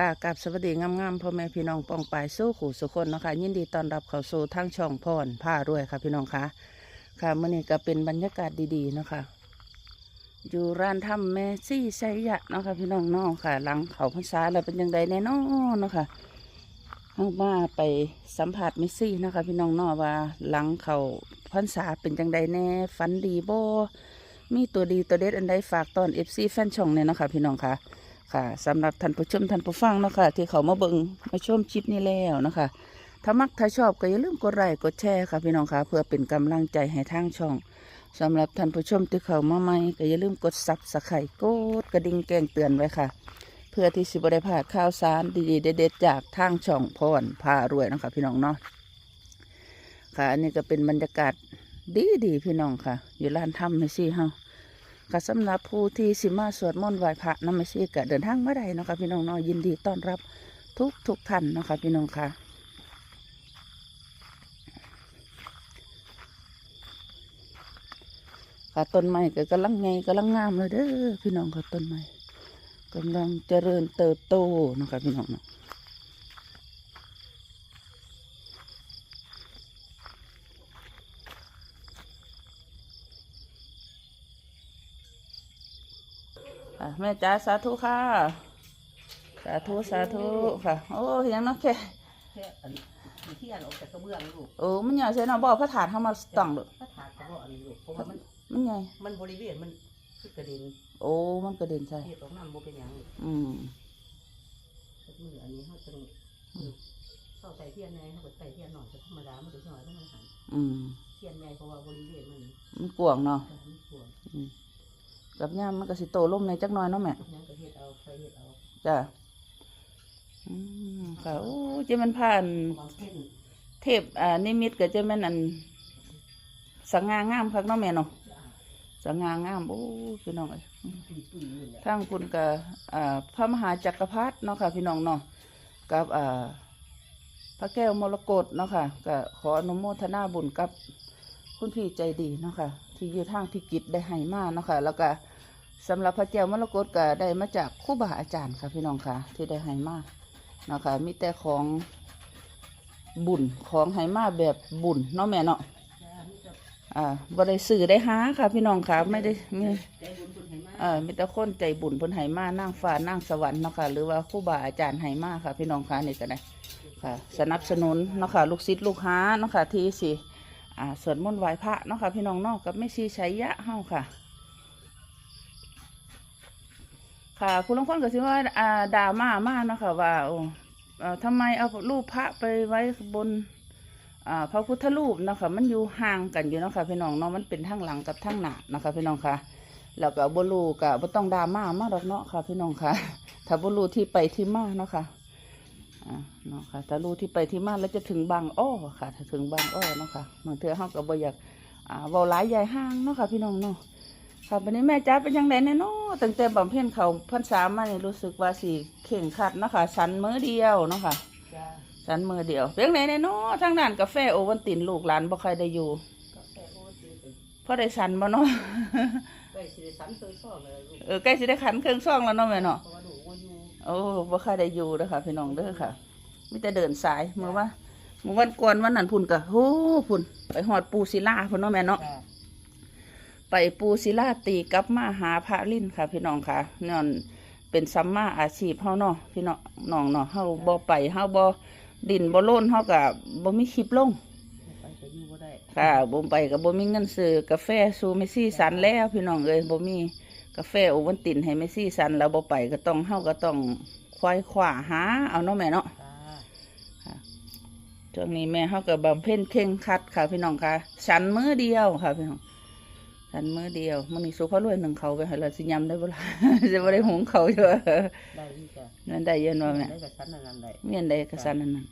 ค่ะกับสวัสดีงามๆพ่อแม่พี่น้องปองปายสู้ขู่สุคนเนาะคะยินดีต้อนรับเข้าสู่ทางช่องพรผ้ารวยค่ะพี่น้องคะค่ะมื่อนี้ก็เป็นบรรยากาศดีๆเนาะคะอยู่ร้านทำแม่ซี่ไซยะเนาะค่ะพี่น้องเนาะค่ะ หลังเขาพรรษาแล้วเป็นยังไงแน่นอนเนาะค่ะเอามาไปสัมผัสเมซี่นะคะพี่น้องเนาะว่า หลังเขาพรรษาเป็นจังใดแน่ฝันดีโบมีตัวดีตัวเด็ดอันใดฝากตอนเอฟซีแฟนช่องเนี่ยเนาะค่ะพี่น้องค่ะ ค่ะสำหรับท่านผู้ชมท่านผู้ฟังเนาะค่ะที่เขามาเบิ่งมาชมคลิปนี้แล้วนะคะถ้ามักถ้าชอบก็อย่าลืมกดไลค์กดแชร์ค่ะพี่น้องค่ะเพื่อเป็นกำลังใจให้ทางช่องสำหรับท่านผู้ชมที่เขามาใหม่ก็อย่าลืมกดซับสไครต์กดกระดิ่งแจ้งเตือนไว้ค่ะ เพื่อที่สิบได้พลาดข่าวสารดีๆเด็ดๆจากทางช่องพรพารวยนะคะพี่น้องเนาะค่ะอันนี้ก็เป็นบรรยากาศดีๆพี่น้องค่ะ อยู่ร้านถ้ำไม่ซี่เฮา ค่ะสำหรับผู้ที่สิมาสวดมนต์ไหว้พระน้ำไม่ซีกะเดินทางมาได้เนาะคะพี่น้องเนาะยินดีต้อนรับทุกทุกท่านเนาะคะพี่น้องค่ะค่ะต้นไม้ก็กำลังไงกำลังงามเลยเด้อพี่น้องค่ะต้นไม้กำลังเจริญเติบโตเนาะคะพี่น้องเนาะ แม่จ๋าสาธุค่ะ สาธุสาธุค่ะ โอ้ยยังเนาะแค่แค่อันที่อันออกจากกระเบื้องลูกโอ้มันใหญ่ใช่เนาะบอกพระถาดเข้ามาตั้งเลยถ้าถาดกระบอกอันนี้ลูกเพราะว่ามันมันใหญ่มันบริเวณมันคือกระเด็นโอ้มันกระเด็นใช่เทียบตรงนั้นโบเป็นหยังลูกอืมมืออันนี้เขาจะเข้าใส่เทียนในเขาก็ใส่เทียนหน่อยจะธรรมดามันจะหน่อยต้องมาหันอืมเทียนใหญ่เพราะว่าบริเวณมันมันกวางเนาะมันกวางอืม กับย่ามมันก็สิโตล่มในจักหน้อยเนาะแม่ยังก็เฮ็ดเอาไปเฮ็ดเอาจ้ะอืมค่ะโอ้เจะมันผ่าน บางเส้นเทพอ่านิมิตก็จะแม่นอันสง่างามคักเนาะแม่เนาะสง่างามโอ้พี่น้องเอ้ยตุยตุยอยู่เนี่ยทางคุณกับอ่าพระมหาจักรพรรดิเนาะค่ะพี่น้องเนาะกับอ่าพระแก้วมรกตเนาะค่ะก็ขออนุโมทนาบุญกับคุณพี่ใจดีเนาะค่ะ ที่อยู่ทางพิกิจได้ให้มาเนาะค่ะแล้วก็สำหรับพระแก้วมรกตก็ได้มาจากครูบาอาจารย์ค่ะพี่น้องค่ะ ที่ได้ให้มาเนาะค่ะมีแต่ของบุญของให้มาแบบบุญเนาะแม่เนาะจ้านี่จะอ่าบริสื่อได้หาค่ะ พี่น้องค่ะไม่ได้ไม่ากเออมีแต่คนใจบุญพนไหมานั่งฟ้านั่งสวรรค์เนาะค่ะ หรือว่าครูบาอาจารย์ไหมาค่ะ พี่น้องค่ะนี่ก็ได้ค่ะ สนับสนุนเนาะค่ะ ลูกศิษย์ลูกหาเนาะค่ะที่สิ อ่าสวดมนต์ไหว้พระเนาะค่ะพี่น้องเนาะกับไม่ชีชัยยะเฮาค่ะ ค่ะคุณลงคนก็สิว่าอ่าด่ามามาเนาะค่ะว่าโอ้ทำไมเอารูปพระไปไว้บนอ่าพระพุทธรูปเนาะคะมันอยู่ห่างกันอยู่เนาะค่ะพี่น้องเนาะมันเป็นทางหลังกับทางหน้าเนาะคะพี่น้องค่ะแล้วก็บรูกับ่ต้องดราม่ามากดอกเนาะค่ะ พี่น้องค่ะ ถ้าบรูที่ไปที่มาเนาะค่ะ อ่าเนาะค่ะถ้ารู้ที่ไปที่มาแล้วจะถึงบางอ้อค่ะ ถ้าถึงบางอ้อเนาะค่ะบางเทื่อเฮาก็บ่อยากอ่าเว้าหลายใหญ่ห้างเนาะค่ะ พี่น้องเนาะค่ะวันนี้แม่จ๋าเป็นยังไงแน่เนาะตั้งแต่บำเพ็ญเขาพรรษามานี่รู้สึกว่าสิเข่งขัดเนาะค่ะสันมื้อเดียวเนาะค่ะจ้าสันมือเดียวเพียงไหนในเนาะทางด้านกาแฟโอวันตินลูกหลานบ่ใครได้อยู่กาแฟโอ้ยเป็นเพราะได้สันบ่เนาะใกล้สิได้สันเคยชอบเลยลูกเออใกล้สิได้ขันเครื่องซ่องแล้วเนาะแม่เนาะ โอ้บ่ใครได้อยู่เด้อค่ะพี่น้องเด้อค่ะมีแต่เดินสายเมื่อว่าเมื่อวันก่อนวันนั้นพุ่นก็โหพุ่นไปหอดปูศิลาพุ่นเนาะแม่เนาะจ้าไปปูศิลาตีกลับมาหาพระลิ้นค่ะ พี่น้องค่ะนั่นเป็นสัมมาอาชีพเฮาเนาะพี่น้องน้องเนาะเฮาบ่ไปเฮาบ่ดินบ่โลนเฮาก็บ่มีคลิปลงไปก็อยู่บ่ได้ค่ะบ่ไปกับบ่มีเงินซื้อกาแฟซูเมซี่สันแล้วพี่น้องเอ้ยบ่มี กาแฟโอวันตินให้เมซี่สันแล้วบ่ไปก็ต้องเฮาก็ต้องควายขวาหาเอาเนาะแม่เนาะจ้าช่วงนี้แม่เฮาก็บำเพ็ญเข่งครัดค่ะ พี่น้องค่ะสันมื้อเดียวค่ะพี่น้องสันมื้อเดียวมื้อนี้สุขรวยหนึ่งเขาไปให้เราสิยำได้บ่ล่ะจะบ่ได้หุงเขาวเด้อได้ที่จ้านั่นได้เย็นว่าแม่ได้กับสันนั่นได้เมียนใดก็สันนั่นน่ะ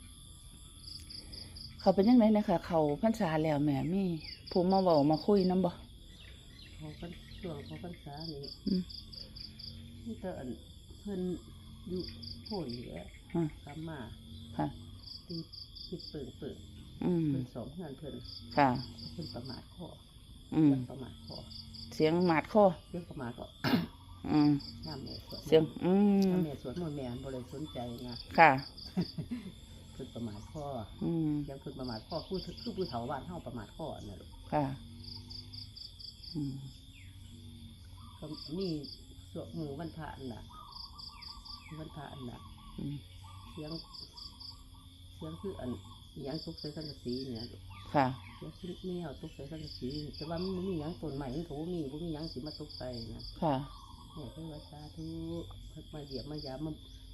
เขาเป็นยังไงนะคะเขาพรรษาแล้วแม่มีผู้มาเว้ามาคุยนํบ่เขาเป็น ช่วงเขาพรรษานี่อืมนี่ก็อันเพิ่นอยู่โผล่เหลือฮะกำมาค่ะตีปิดเปิดเปิดอืม เพิ่นสองงานเพิ่นค่ะ เพิ่นประมาทข้ออืมเรื่องประมาทข้อเสียงหมาดคอเรื่องประมาทก็ออืมย่ามแม่สวดมนต์เสียง อืมย่ามแม่สวดมนต์แม่บ่ได้สนใจนะค่ะ เพิ่นประมาทพ่ออืม ยังเพิ่นประมาทพ่อผู้คือผู้เฒ่าบ้านเฮาประมาทพ่อน่ะลูกค่ะ อืม ก็มีสวดหมู่วันพระอันน่ะวันพระอันน่ะอืมเสียงเสียงคืออันอิหยังตกใส่สังกะสีเนี่ยลูกค่ะเสียงคือแนวตกใส่สังกะสีแต่ว่ามันบ่มีหยังต้นใหม่มันก็บ่มีบ่มีหยังสิมาตกใส่นะค่ะแม่เพิ่นว่าสาธุเพิ่นมาเหยียบมายามมา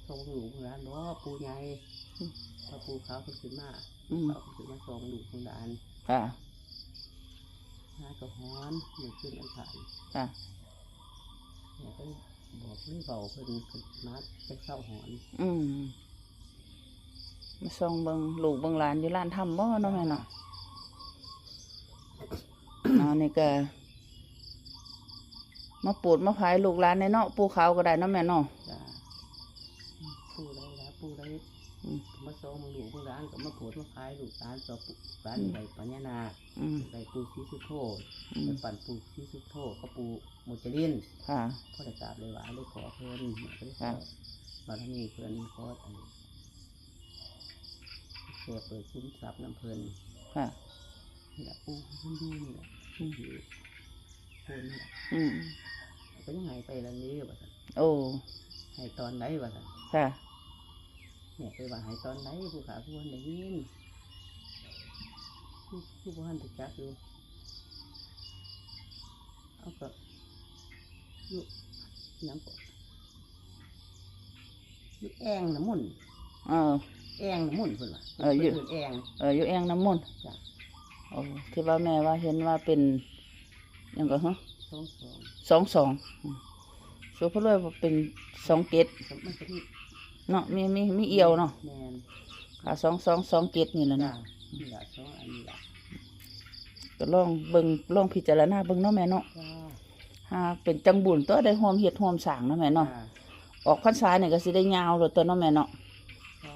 ส่งหลูกของร้านเนาะปูใหญ่อืมพอปูขาวเพิ่นขึ้นมาอืมเขาเพิ่นขึ้นมาส่งหลูกของร้านค่ะหาก็ฮ้อนหนูขึ้นอันผ่านค่ะ แม่ก็บอกเลยเบาเพิ่นขึ้นมาจะเศร้าหอนอืมมาส่องเบิงลูกเบิงหลานอยู่ร้านทำบ่เนาะแม่เนาะเอานี่ก็มาปูดมาพายลูกหลานในเนาะปูเขาวก็ได้เนาะแม่เนาะ จ้าปูได้แล้วปู ได้อืมมาส่งหลูกของร้านก็มาโผดมาขายลูกร้านต่อปูร้านใบปัญญานาอืมใบปูซีสุโธอืมไปปั่นปูซีสุโธก็ปูโมจลินค่ะพ่อได้กราบเลยว่าเลยขอเพิ่นแม่ก็ได้ขครัอบบารมีเพิ่นขออันแค่เปิดคุ้มทรัพย์น้ำเพิ่นค่ะนี่แหละปูเพิ่นดูนี่แหละอืมอยู่คนนี่แหละอืมก็ยังไงไปแล้วนี้ว่าซั่นโอ้ให้ตอนไหนว่าซั่นค่ะ เนี่ยไปว่าให้ตอนไหนผู้ขาผู้คนได้ยินผู้ผู้ผู้คนติดจักอยู่เอาก็อยู่หยังก็อยู่แองน้ำมุ่นต์เออแองน้ำมุ่นต์เพิ่นว่าเอออยู่พิ่นแองเอออยู่แองน้ำมนต์จ้ะโอ้ที่ว่าแม่ว่าเห็นว่าเป็นหยังก็ฮะสองสองสองสองอืมสุภาพเลยว่าเป็นสองเกตมันจะมี เนาะมีมีมีเอียวเนาะแมนค่ะสองสองสองเกตนี่แหละจ้าเนาะนี่ละสองอันนี้ละก็ลองเบิ่งลองพิจารณาเบิ่งเนาะแม่เนาะจ้าหากเป็นจังบุญตัวได้หอมเฮ็ดหอมสร้างเนาะแม่เนาะจ้าออกพรรษาเนี่ยก็สิได้ยาวเลยตัวเนาะแม่เนาะเขา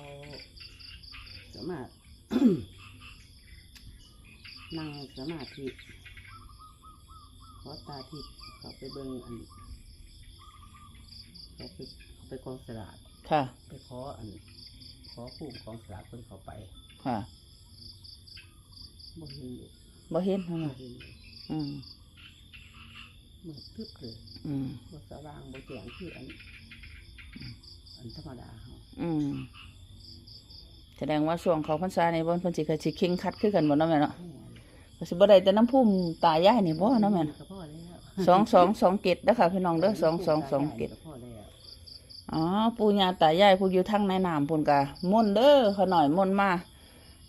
สามารถ นั่งสมาธิขอตาทิพย์เขาไปเบิ่งอันเขาไปเขาไปกองสลาก ค่ะ ไปขออัน ขอผู้กองสลากเพิ่นเขาไปค่ะบ่เห็นอยู่บ่เห็นเนาะบ่แม่เห็นอยู่อืมมืดทึบเลยอืมบ่สว่างบ่แจ้งคืออัน อันธรรมดาเขาอืมแสดงว่าช่วงเขาพรรษาในบ่เพิ่นสิก็สิเข่งคัดคือกันบ่เนาะแม่เนาะแม่นก็สิบ่ได้แต่น้ำพุ่มตายายนี่บ่เนาะแม่เนาะ ก็พอแล้ว สองสองสองเกตเด้อค่ะพี่น้องเด้อสองสองสองเกตก็พ อแล้วอ๋อปู่ย่าตายายผู้อยู่ทั้งในน้ำพุ่นกะม่นต์เด้อเขาหน่อยม่นต์มา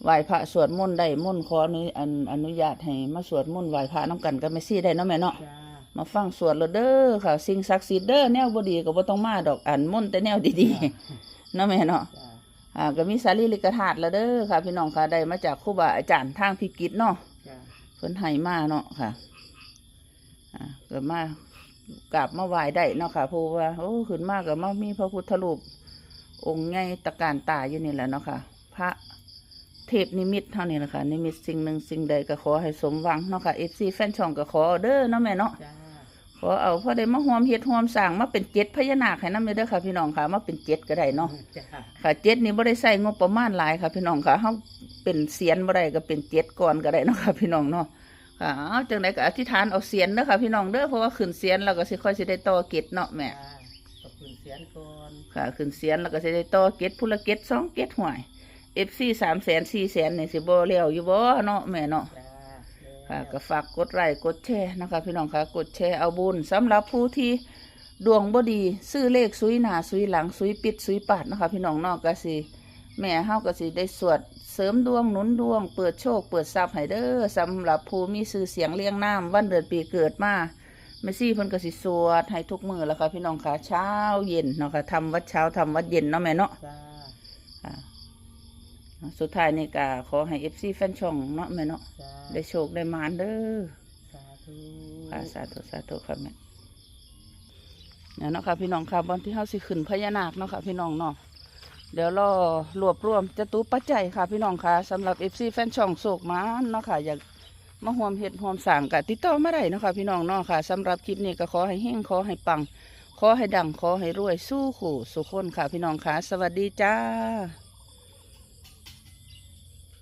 ไหว้พระสวดมนต์ได้ม่นต์ขออนุอันอนุญาตให้มาสวดมนต์ไหว้พระน้ำกันก็ไม่ซี่ได้เนาะแม่เนาะจ้ามาฟังสวดแล้วเด้อค่ะ สิ่งศักดิ์สิทธิ์เด้อแนวบ่ดีก็บ่ต้องมาดอกอันม่นต์แต่แนวดีๆเนาะแม่เนาะจ้าอ่าก็มีสารีริกธาตุแล้วเด้อค่ะ พี่น้องค่ะได้มาจากครูบาอาจารย์ทางพิกิตเนาะจ้าเพิ่นให้มาเนาะค่ะ อ่าก็มา กราบมาไหว้ได้เนาะค่ะเพราะว่าโอ้ขึ้นมากก็มามีพระพุทธรูปองค์ใหญ่ตะการตาอยู่นี่แหละเนาะค่ะ พระเทพนิมิตเท่านี้แหละค่ะนิมิตสิ่งหนึ่งสิ่งใดก็ขอให้สมหวังเนาะค่ะเอฟซีแฟนช่องก็ขอเอาเด้อเนาะแม่เนาะจ้าขอเอาพอได้มาหวมเฮ็ดหวมสร้างมาเป็นเจ็ดพญานาคให้นำเด้อค่ะพี่น้องค่ะมาเป็นเจ็ดก็ได้เนาะจ้าค่ะเจ็ดนี่บ่ได้ใส่งบประมาณหลายค่ะ พี่น้องค่ะเฮาเป็นเสียนบ่ได้ก็เป็นเจ็ดก่อนก็ได้เนาะค่ะพี่น้องเนาะ ค่ะเอาจังไดก็อธิษฐานเอาเสียนเด้อค่ะพี่น้องเด้อเพราะว่าขึ้นเสียนแล้วก็สิค่อยสิได้ต่อเกตเนาะแม่จ้าขอบคุณเสียนก่อนค่ะขึ้นเสียนแล้วก็สิได้ต่อเกตผู้ละเกตสองเกตห่วย FC 3แสน4แสนนี่สิบ่แล้วอยู่บ่เนาะแม่เนาะจ้าค่ะก็ฝากกดไลค์กดแชร์นะคะ พี่น้องค่ะกดแชร์เอาบุญสำหรับผู้ที่ดวงบ่ดีซื้อเลขซุยหน้าซุยหลังซุยปิดซุยปาดนะคะ พี่น้องเนอกก็สิแม่เฮาก็สิได้สวด เสริมดวงหนุนดวง เปิดโชค เปิดทรัพย์ให้เด้อสำหรับผู้มีชื่อเสียงเรียงน้ำวันเดือนปีเกิดมาแม่ซี่เพิ่นก็สิสวดให้ทุกมื้อแล้วค่ะพี่น้องค่ะเช้าเย็นเนาะค่ะทำวัดเช้าทำวัดเย็นเนาะแม่เนาะจ้าค่ะสุดท้ายนี่ก็ขอให้ FC แฟนช่องเนาะแม่เนาะจ้าได้โชคได้หมานเด้อสาธุค่ะสาธุสาธุค่ะแม่เนี่ยเนาะค่ะพี่น้องค่ะบอนที่เฮาสิขึ้นพญานาคเนาะค่ะพี่น้องเนาะ เดี๋ยวรอรวบรวมจตูปัจจัยค่ะ พี่น้องค่ะสำหรับเอฟซีแฟนช่องโศกมานเนาะค่ะอยากมาห่วมเห็ดห่วมสร้างกะติดต่อมาได้นะคะพี่น้องเนาะค่ะสำหรับคลิปนี้ก็ขอให้เฮงขอให้ปังขอให้ดังขอให้รวยสู้ขู่สุขคนค่ะพี่น้องค่ะ สวัสดีจ้า